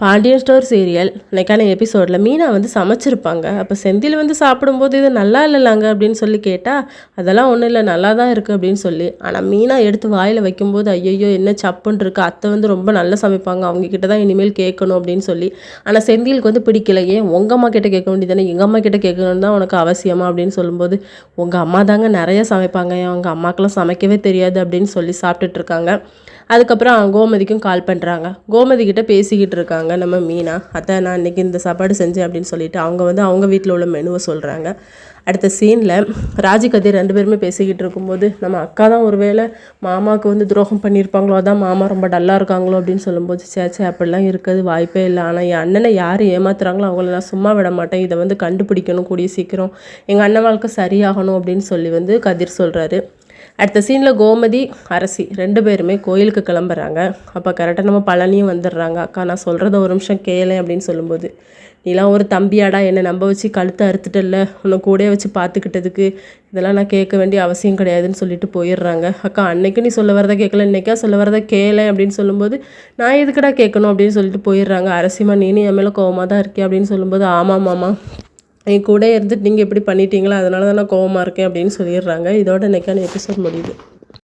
Pandian store serial. இன்னைக்கான எபிசோடில் மீனா வந்து சமைச்சிருப்பாங்க. அப்போ செந்தில் வந்து சாப்பிடும்போது இது நல்லா இல்லைலாங்க அப்படின்னு சொல்லி கேட்டால் அதெல்லாம் ஒன்றும் இல்லை நல்லா தான் இருக்குது அப்படின்னு சொல்லி. ஆனால் மீனா எடுத்து வாயில் வைக்கும்போது ஐயோ என்ன சப்புன்னு இருக்குது அத்தை வந்து ரொம்ப நல்லா சமைப்பாங்க. அவங்கக்கிட்ட தான் இனிமேல் கேட்கணும் அப்படின்னு சொல்லி. ஆனால் செந்திலுக்கு வந்து பிடிக்கல. ஏன் உங்கள் அம்மா கிட்ட கேட்க வேண்டியதானே எங்கள் அம்மா கிட்ட கேட்கணும்னு தான் உனக்கு அவசியமா? அப்படின்னு சொல்லும்போது உங்கள் அம்மா தாங்க நிறைய சமைப்பாங்க. அவங்க அம்மாக்கெல்லாம் சமைக்கவே தெரியாது அப்படின்னு சொல்லி சாப்பிட்டுட்டு இருக்காங்க. அதுக்கப்புறம் அவங்க கோமதிக்கும் கால் பண்ணுறாங்க கோமதி கிட்ட பேசிக்கிட்டு இருக்காங்க நம்ம மீனா. அத்தை நான் இன்னைக்கு இந்த சாப்பாடு செஞ்சேன் அப்படின்னு சொல்லிட்டு அவங்க வந்து அவங்க வீட்டில் உள்ள மெனுவை சொல்கிறாங்க அடுத்த சீனில் ராஜி கதிர் ரெண்டு பேருமே பேசிக்கிட்டு இருக்கும்போது நம்ம அக்கா தான் ஒருவேளை மாமாவுக்கு வந்து துரோகம் பண்ணியிருப்பாங்களோ அதான் மாமா ரொம்ப டல்லாக இருக்காங்களோ அப்படின்னு சொல்லும்போது சேச்சே அப்படிலாம் இருக்கிறது வாய்ப்பே இல்லை. ஆனால் என் அண்ணனை யார் ஏமாத்துறாங்களோ அவங்கள நான் சும்மா விட மாட்டேன். இதை வந்து கண்டுபிடிக்கணும் கூடிய சீக்கிரம். எங்கள் அண்ணன் வாழ்க்கை சரியாகணும் அப்படின்னு சொல்லி வந்து கதிர் சொல்கிறாரு அடுத்த சீனில் கோமதி அரசி ரெண்டு பேருமே கோயிலுக்கு கிளம்புறாங்க. அப்போ கரெக்டாக நம்ம பழனியும் வந்துடுறாங்க. அக்கா நான் சொல்கிறத ஒரு நிமிஷம் கேளேன் அப்படின்னு சொல்லும்போது நீலாம் ஒரு தம்பியாடா என்னை நம்ப வச்சு கழுத்தை இல்லை உன்னை கூட வச்சு பார்த்துக்கிட்டதுக்கு. இதெல்லாம் நான் கேட்க வேண்டிய அவசியம் கிடையாதுன்னு சொல்லிட்டு போயிடுறாங்க. அக்கா அன்னைக்கு நீ சொல்ல வரதை கேட்கல இன்னைக்கா சொல்ல வரதை கேளேன் அப்படின்னு சொல்லும்போது நான் எதுக்கடா கேட்கணும்? அப்படின்னு சொல்லிட்டு போயிடுறாங்க. அரசிமா நீனும் என் மேலே கோவமாக தான் இருக்கே அப்படின்னு சொல்லும்போது ஆமாம் மாமா. என் கூட இருந்துட்டு நீங்கள் எப்படி பண்ணிட்டீங்களோ? அதனால தான் நான் கோவமாக இருக்கேன் அப்படின்னு சொல்லிடுறாங்க. இதோட இன்னைக்கான எபிசோட் முடியுது.